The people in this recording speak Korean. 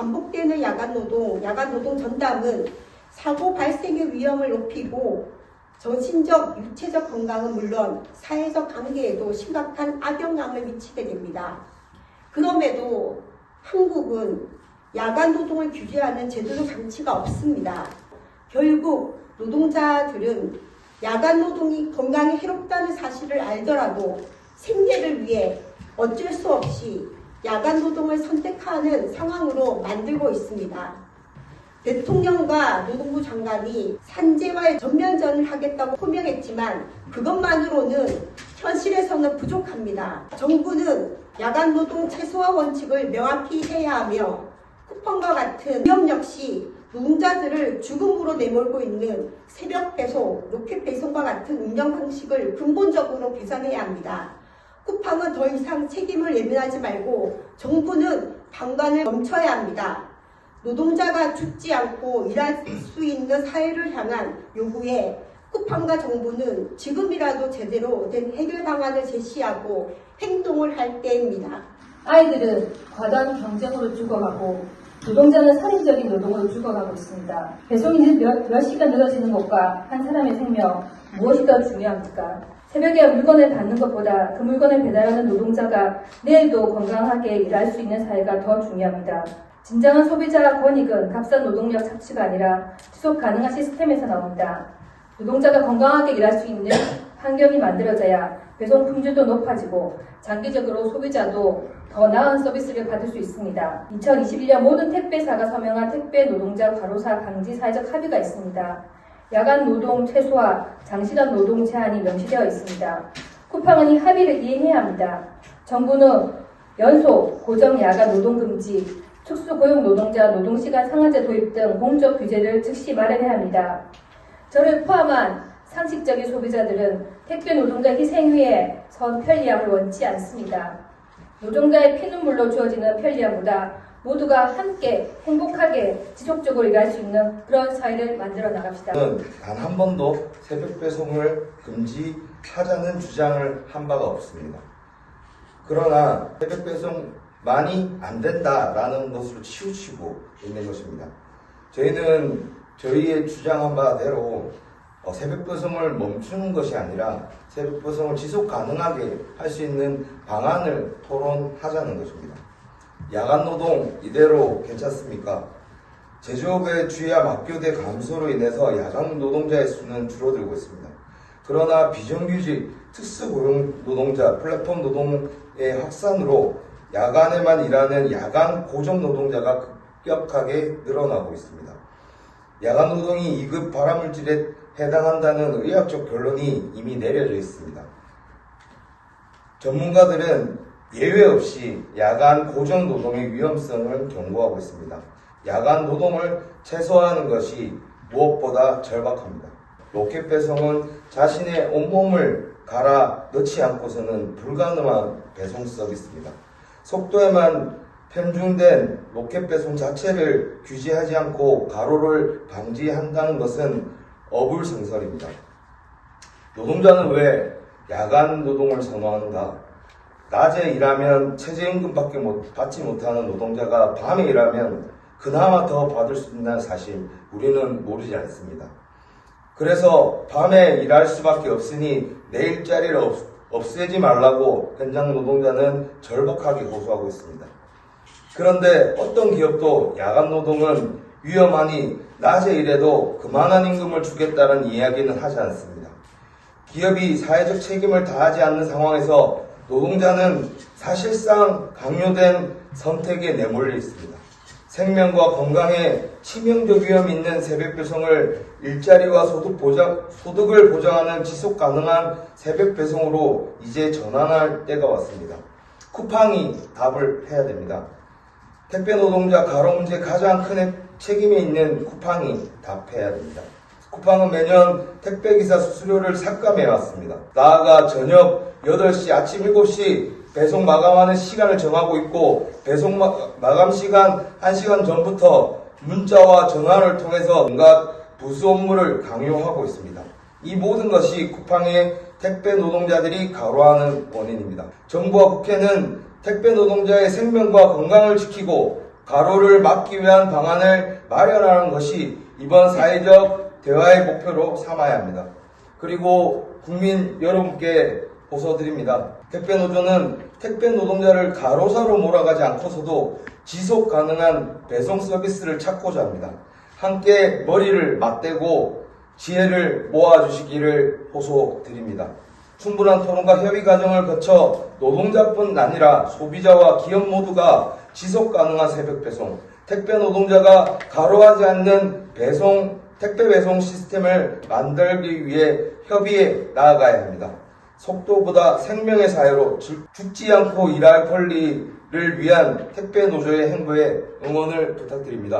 반복되는 야간 노동, 야간 노동 전담은 사고 발생의 위험을 높이고 정신적, 육체적 건강은 물론 사회적 관계에도 심각한 악영향을 미치게 됩니다. 그럼에도 한국은 야간 노동을 규제하는 제도적 장치가 없습니다. 결국 노동자들은 야간 노동이 건강에 해롭다는 사실을 알더라도 생계를 위해 어쩔 수 없이 야간 노동을 선택하는 상황으로 만들고 있습니다. 대통령과 노동부 장관이 산재와의 전면전을 하겠다고 표명했지만 그것만으로는 현실에서는 부족합니다. 정부는 야간 노동 최소화 원칙을 명확히 해야 하며 쿠폰과 같은 위험 역시 노동자들을 죽음으로 내몰고 있는 새벽 배송, 로켓 배송과 같은 운영 방식을 근본적으로 개선해야 합니다. 쿠팡은 더 이상 책임을 예민하지 말고 정부는 방관을 멈춰야 합니다. 노동자가 죽지 않고 일할 수 있는 사회를 향한 요구에 쿠팡과 정부는 지금이라도 제대로 된 해결 방안을 제시하고 행동을 할 때입니다. 아이들은 과도한 경쟁으로 죽어가고 노동자는 살인적인 노동으로 죽어가고 있습니다. 배송이 몇, 몇 시간 늦어지는 것과 한 사람의 생명 무엇이 더 중요합니까? 새벽에 물건을 받는 것보다 그 물건을 배달하는 노동자가 내일도 건강하게 일할 수 있는 사회가 더 중요합니다. 진정한 소비자 권익은 값싼 노동력 착취가 아니라 지속 가능한 시스템에서 나옵니다. 노동자가 건강하게 일할 수 있는 환경이 만들어져야 배송 품질도 높아지고 장기적으로 소비자도 더 나은 서비스를 받을 수 있습니다. 2021년 모든 택배사가 서명한 택배 노동자 과로사 방지 사회적 합의가 있습니다. 야간 노동 최소화, 장시간 노동 제한이 명시되어 있습니다. 쿠팡은 이 합의를 이행해야 합니다. 정부는 연속, 고정 야간 노동 금지, 특수 고용 노동자 노동시간 상한제 도입 등 공적 규제를 즉시 마련해야 합니다. 저를 포함한 상식적인 소비자들은 택배 노동자 희생 위에 선 편리함을 원치 않습니다. 노동자의 피눈물로 주어지는 편리함보다 모두가 함께 행복하게 지속적으로 일할 수 있는 그런 사회를 만들어 나갑시다. 저는 단 한 번도 새벽 배송을 금지하자는 주장을 한 바가 없습니다. 그러나 새벽 배송만이 안 된다라는 것으로 치우치고 있는 것입니다. 저희는 저희의 주장한 바대로 어, 새벽 배송을 멈추는 것이 아니라 새벽 배송을 지속 가능하게 할 수 있는 방안을 토론하자는 것입니다. 야간 노동 이대로 괜찮습니까? 제조업의 주야 막교대 감소로 인해서 야간 노동자의 수는 줄어들고 있습니다. 그러나 비정규직 특수고용 노동자 플랫폼 노동의 확산으로 야간에만 일하는 야간 고정 노동자가 급격하게 늘어나고 있습니다. 야간 노동이 2급 발암물질에 해당한다는 의학적 결론이 이미 내려져 있습니다. 전문가들은 예외 없이 야간 고정 노동의 위험성을 경고하고 있습니다. 야간 노동을 최소화하는 것이 무엇보다 절박합니다. 로켓 배송은 자신의 온몸을 갈아 넣지 않고서는 불가능한 배송 서비스입니다. 속도에만 편중된 로켓 배송 자체를 규제하지 않고 가로를 방지한다는 것은 어불성설입니다. 노동자는 왜 야간 노동을 선호하는가? 낮에 일하면 최저임금밖에 못, 받지 못하는 노동자가 밤에 일하면 그나마 더 받을 수 있다는 사실 우리는 모르지 않습니다. 그래서 밤에 일할 수밖에 없으니 내 일자리를 없, 없애지 말라고 현장 노동자는 절박하게 호소하고 있습니다. 그런데 어떤 기업도 야간 노동은 위험하니 낮에 일해도 그만한 임금을 주겠다는 이야기는 하지 않습니다. 기업이 사회적 책임을 다하지 않는 상황에서 노동자는 사실상 강요된 선택에 내몰려 있습니다. 생명과 건강에 치명적 위험이 있는 새벽 배송을 일자리와 소득 보장, 소득을 보장하는 지속 가능한 새벽 배송으로 이제 전환할 때가 왔습니다. 쿠팡이 답을 해야 됩니다. 택배 노동자 가로 문제 가장 큰 책임이 있는 쿠팡이 답해야 됩니다. 쿠팡은 매년 택배기사 수수료를 삭감해 왔습니다. 나아가 저녁 8시, 아침 7시 배송 마감하는 시간을 정하고 있고 배송 마, 마감 시간 1시간 전부터 문자와 전화를 통해서 온갖 부수 업무를 강요하고 있습니다. 이 모든 것이 쿠팡의 택배 노동자들이 가로하는 원인입니다. 정부와 국회는 택배 노동자의 생명과 건강을 지키고 가로를 막기 위한 방안을 마련하는 것이 이번 사회적 대화의 목표로 삼아야 합니다. 그리고 국민 여러분께 호소드립니다. 택배 노조는 택배 노동자를 가로사로 몰아가지 않고서도 지속 가능한 배송 서비스를 찾고자 합니다. 함께 머리를 맞대고 지혜를 모아주시기를 호소드립니다. 충분한 토론과 협의 과정을 거쳐 노동자뿐 아니라 소비자와 기업 모두가 지속 가능한 새벽 배송, 택배 노동자가 가로하지 않는 배송, 택배 배송 시스템을 만들기 위해 협의에 나아가야 합니다. 속도보다 생명의 사회로 죽- 죽지 않고 일할 권리를 위한 택배 노조의 행보에 응원을 부탁드립니다.